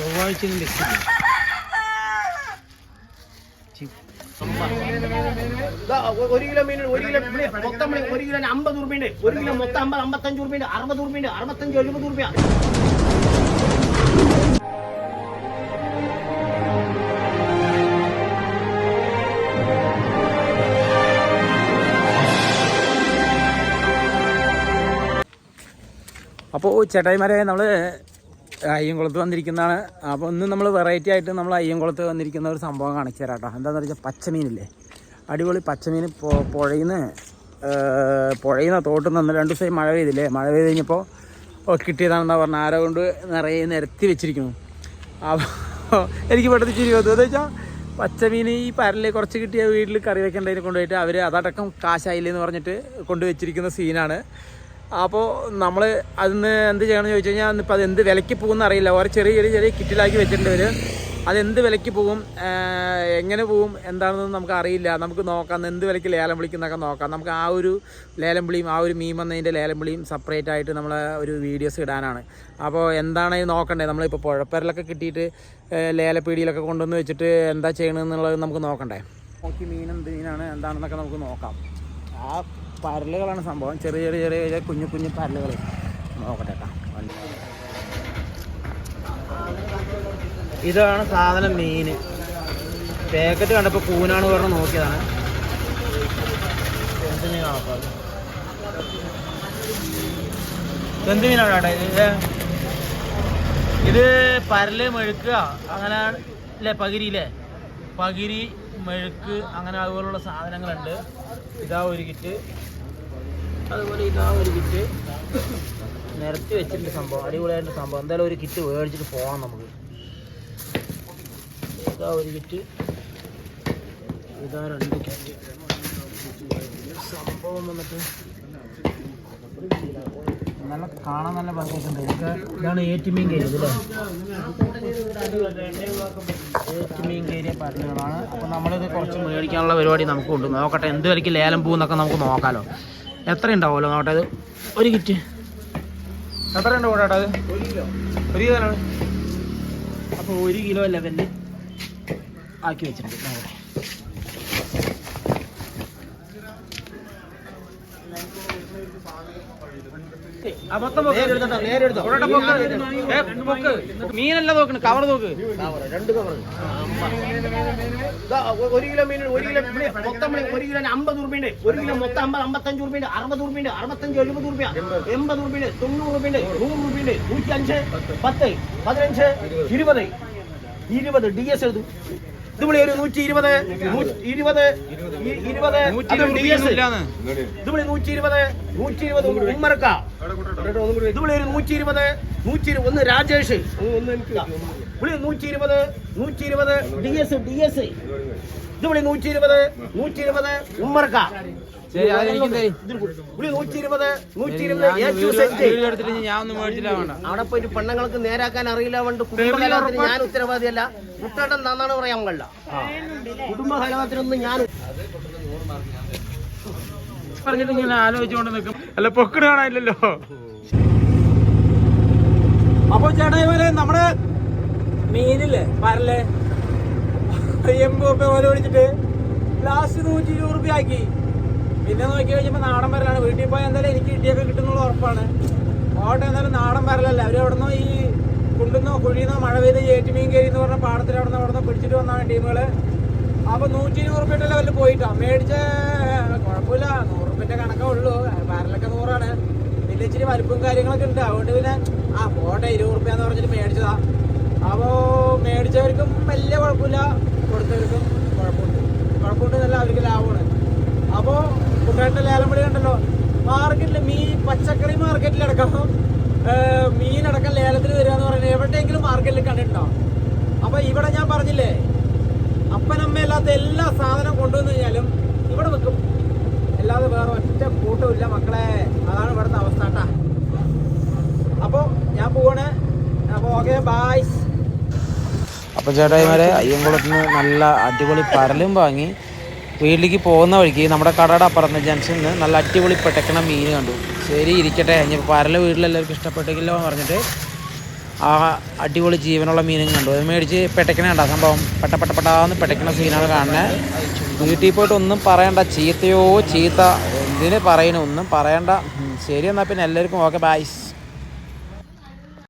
ചൊവ്വാഴ്ച ഒ- ഒരു കിലോ മീൻ ഒരു കിലോ മൊത്തം ഒരു കിലോ അമ്പത് ഉറുപ്പിണ്ട് ഒരു കിലോ മൊത്തം അമ്പത് അമ്പത്തഞ്ച് ഉറുപ്പിണ്ട് അറുപത് ഉറുപ്പിണ്ട് അറുപത്തഞ്ച് എഴുപത് ഉറുപ്പ്യ. അപ്പോൾ ചേട്ടായിമാരെ നമ്മൾ അയ്യംകുളത്ത് വന്നിരിക്കുന്നതാണ്. അപ്പോൾ ഒന്ന് നമ്മൾ വെറൈറ്റി ആയിട്ട് നമ്മൾ അയ്യംകുളത്ത് വന്നിരിക്കുന്ന ഒരു സംഭവം കാണിച്ചു തരാം കേട്ടോ എന്താണെന്ന് വെച്ചാൽ പച്ചമീനില്ലേ? അടിപൊളി പച്ചമീൻ പുഴയിന്ന് പുഴയിന്ന് തോട്ടിൽ നിന്ന് രണ്ട് ദിവസമായി മഴ പെയ്തില്ലേ? മഴ പെയ്ത് കഴിഞ്ഞപ്പോൾ കിട്ടിയതാണെന്നാ പറഞ്ഞ. ആരോ കൊണ്ട് നിറയെ നിരത്തി വെച്ചിരിക്കുന്നു. അപ്പോൾ എനിക്ക് പെട്ടെന്ന് ചിരി വന്നു. എന്ന് വെച്ചാൽ പച്ചമീൻ ഈ പരൽ കുറച്ച് കിട്ടിയ വീട്ടിൽ കറി വെക്കേണ്ടതിന് കൊണ്ടുപോയിട്ട് അവർ അതടക്കം കാശായില്ലെന്ന് പറഞ്ഞിട്ട് കൊണ്ടുവച്ചിരിക്കുന്ന സീനാണ് അപ്പോൾ നമ്മൾ അതിന്ന് എന്ത് ചെയ്യണമെന്ന് ചോദിച്ചു കഴിഞ്ഞാൽ ഇപ്പോൾ അത് എന്ത് വിലയ്ക്ക് പോകുമെന്ന് അറിയില്ല. ഓരോ ചെറിയ ചെറിയ ചെറിയ കിറ്റിലാക്കി വെച്ചിട്ടുണ്ട് ഇവർ അതെന്ത് വിലയ്ക്ക് പോകും എങ്ങനെ പോകും എന്താണെന്നൊന്നും നമുക്ക് അറിയില്ല. നമുക്ക് നോക്കാം എന്ത് വിലയ്ക്ക് ലേലം വിളിക്കുന്നൊക്കെ നോക്കാം. നമുക്ക് ആ ഒരു ലേലം വിളിയും ആ ഒരു മീം വന്നതിന്റെ ലേലം വിളിയും സെപ്പറേറ്റ് ആയിട്ട് നമ്മൾ ഒരു വീഡിയോസ് ഇടാനാണ്. അപ്പോൾ എന്താണ് നോക്കണ്ടേ? നമ്മളിപ്പോൾ പുഴപ്പരലൊക്കെ കിട്ടിയിട്ട് ലേല ലേലപ്പീടിയിലൊക്കെ കൊണ്ടുവന്ന് വെച്ചിട്ട് എന്താ ചെയ്യണമെന്നുള്ളത് നമുക്ക് നോക്കണ്ടേ? നോക്കി മീൻ എന്ത് മീനാണ് എന്താണെന്നൊക്കെ നമുക്ക് നോക്കാം. ആ പരലുകളാണ് സംഭവം. ചെറിയ ചെറിയ ചെറിയ ചെറിയ കുഞ്ഞു കുഞ്ഞു പരലുകൾ നോക്കട്ടെ ഇതാണ് സാധനം മീൻ പാക്കറ്റ് കണ്ടപ്പോൾ കൂനാണ് പറഞ്ഞ് നോക്കിയതാണ്. എന്ത് മീനാണ് എന്ത് മീനാണ് ഇത് ഇത് പരൽ മെഴുക്കുക അങ്ങനെ അല്ലേ പകിരിയില്ലേ പകിരി മെഴുക്ക് അങ്ങനെ അതുപോലുള്ള സാധനങ്ങളുണ്ട്. ഇതാ ഒരു കിറ്റ്. അതുപോലെ ഇതാ ഒരു കിറ്റ്. നിരത്തി വെച്ചിട്ടുണ്ട് സംഭവം അടിപൊളിയായിട്ട് സംഭവം. എന്തായാലും ഒരു കിറ്റ് മേടിച്ചിട്ട് പോകാം നമുക്ക്. ഇതാ ഒരു കിറ്റ്. ഇതാ രണ്ട് കിറ്റ്. സംഭവം വന്നിട്ട് നല്ല കാണാൻ നല്ല ഭംഗിയൊക്കെ ഇതൊക്കെ ഇതാണ് ഏറ്റുമീൻ കേരി ഇതല്ലേ ഏറ്റുമീൻ കേരിയ അപ്പോൾ നമ്മളിത് കുറച്ച് മേടിക്കാനുള്ള പരിപാടി നമുക്ക് നമുക്കുണ്ട് നോക്കട്ടെ എന്ത് വിലയ്ക്ക് ലേലം പോകുന്നൊക്കെ നമുക്ക് നോക്കാലോ. എത്ര ഉണ്ടാവുമല്ലോ നോട്ടെ ഇത്? ഒരു കിറ്റ്. എത്ര ഉണ്ടാവും ചേട്ടാ അത് ഒരു കിലോ. അല്ല അപ്പോൾ ഒരു കിലോ ലെവലിൽ ആക്കി വെച്ചിട്ടുണ്ട്. നോക്കട്ടെ ആ മൊത്തം പൊക്ക്. ഇവിടെ പൊക്ക്. ഏ, പൊക്ക്. മീനല്ല നോക്കണ് കവർ നോക്ക്. രണ്ട് കവർ ഒരു കിലോ മീൻ ഒരു കിലോ മൊത്തം ഒരു കിലോ അമ്പത് ഉറുപ്പിണ്ട് ഒരു കിലോ മൊത്തം അമ്പത് അമ്പത്തഞ്ച് ഉറുപ്പിണ്ട് അറുപത് ഉറുപ്പിണ്ട് അറുപത്തഞ്ച് എഴുപത് ഉറുപ്പ്യ. എൺപത് ഉറുപ്പിണ്ട് തൊണ്ണൂറ് ഉറുപ്പിണ്ട് നൂറ് ഉറുപ്പിണ്ട് നൂറ്റി അഞ്ച് പത്ത് പതിനഞ്ച് ഇരുപത്. ഇരുപത് ഡി എസ് എഴുതും ഇതുപോലെ ഒരു നൂറ്റി ഇരുപത് ഇരുപത് ഇരുപത്. ഇതുപോലെ നൂറ്റി ഇരുപത് നൂറ്റി ഇരുപത് ഉമ്മറക്ക ഇതുപോലെ ഒരു നൂറ്റി ഇരുപത് നൂറ്റി ഒന്ന് രാജേഷ്. ഇവിടെ നൂറ്റി ഇരുപത് നൂറ്റി ഇരുപത് ഡി എസ് ഡി എസ് ഇതുപോലെ നൂറ്റി ഇരുപത് നൂറ്റി ഇരുപത് ഉമ്മറക്ക അവിടെ. പോയിട്ട് പെണ്ണുങ്ങൾക്ക് നേരാക്കാൻ അറിയില്ല കൊണ്ട് കുടുംബകലഹത്തിന് ഞാൻ ഉത്തരവാദിയല്ല. കുട്ടേട്ടൻ നന്നാണ് പറയാൻ പാടില്ല. കുടുംബകലഹത്തിനൊന്നും ഞാൻ പറഞ്ഞിട്ട് ഇങ്ങനെ ആലോചിച്ചുകൊണ്ട് നിൽക്കും. അല്ല പൊക്കിട് കാണാനില്ലല്ലോ. അപ്പൊ ചേട്ടായിമാരെ നമ്മുടെ മീനില്ലേ പരല്ലേ? എൺപത് റുപ്യ പോലെ മേടിച്ചിട്ട് ലാസ്റ്റ് നൂറ്റി ഇരുപത് റുപ്യ ആക്കി. പിന്നെ നോക്കി കഴിഞ്ഞപ്പോ നാടൻ പരലാണ്. വീട്ടിൽ പോയാൽ എന്തായാലും എനിക്ക് ഇടിയൊക്കെ കിട്ടുന്നുള്ള ഉറപ്പാണ്. ഓട്ടം എന്തായാലും നാടൻ പരലല്ല. അവർ നിന്നോ ഈ കുണ്ടുന്നോ കുഴിയുന്നോ മഴ പെയ്ത് ഏറ്റുമീൻ കയറി എന്ന് പറഞ്ഞ പാടത്തിൽ അവിടെ നിന്ന് അവിടെ നിന്ന് പിടിച്ചിട്ട് വന്നാണ് ടീമുകൾ. അപ്പോൾ നൂറ്റി ഇരുപത് റുപ്യയുടെ ലെവലിൽ പോയിട്ടോ മേടിച്ച കുഴപ്പമില്ല. നൂറ് റുപ്യന്റെ കണക്കേ ഉള്ളൂ. വരലൊക്കെ നൂറാണ്. പിന്നെ ഇച്ചിരി വലുപ്പും കാര്യങ്ങളൊക്കെ ഉണ്ട്. അതുകൊണ്ട് പിന്നെ ആ പോട്ടെ ഇരുപത് റുപ്യ എന്ന് പറഞ്ഞിട്ട് മേടിച്ചതാ. അപ്പോൾ മേടിച്ചവർക്കും വലിയ കുഴപ്പമില്ല. കൊടുത്തവർക്കും കുഴപ്പമുണ്ട്. കുഴപ്പമുണ്ടെന്നല്ല അവർക്ക് ലാഭമാണ്. അപ്പോ കുട്ടനാട്ടിലെ ലേലംപടി കണ്ടല്ലോ. മാർക്കറ്റിൽ മീൻ പച്ചക്കറി മാർക്കറ്റിലടക്കം മീനടക്കം ലേലത്തിൽ വരിക എന്ന് പറയുന്നത് എവിടെയെങ്കിലും മാർക്കറ്റിൽ കണ്ടിട്ടുണ്ടോ? അപ്പൊ ഇവിടെ ഞാൻ പറഞ്ഞില്ലേ അപ്പനമ്മയല്ലാത്ത എല്ലാ സാധനം കൊണ്ടുവന്നു കഴിഞ്ഞാലും ഇവിടെ വെക്കും. അല്ലാതെ വേറെ ഒറ്റ കൂട്ടമില്ല മക്കളെ. അതാണ് ഇവിടുത്തെ അവസ്ഥ കേട്ടാ. അപ്പോൾ ഞാൻ പോവാണ്. അപ്പോൾ ഓക്കെ ബായ് അപ്പോൾ ചേട്ടായിമാരെ അയ്യൻകുളത്തിന് നല്ല അടിപൊളി പരലും വാങ്ങി വീട്ടിലേക്ക് പോകുന്ന വഴിക്ക് നമ്മുടെ കടയുടെ അപ്പുറത്ത് ജംഗ്ഷനിൽ നല്ല അടിപൊളി പെട്ടക്കണ മീൻ കണ്ടു. ശരി ഇരിക്കട്ടെ. ഇനി പരല വീട്ടിലെല്ലാവർക്കും ഇഷ്ടപ്പെട്ടെങ്കിലോ എന്ന് പറഞ്ഞിട്ട് ആ അടിപൊളി ജീവനുള്ള മീനും കണ്ടു. അത് മേടിച്ച് പെട്ടക്കണ സംഭവം. പെട്ട പെട്ട പെട്ടാന്ന് പെട്ടക്കണ സീനാണ് കാണുന്നത് വീട്ടിൽ പോയിട്ട് ഒന്നും പറയണ്ട. ചീത്തയോ ചീത്ത? എന്തിന് പറയണോ? ഒന്നും പറയണ്ട. ശരി എന്നാൽ പിന്നെ എല്ലാവർക്കും ഓക്കെ. ബായ്സ്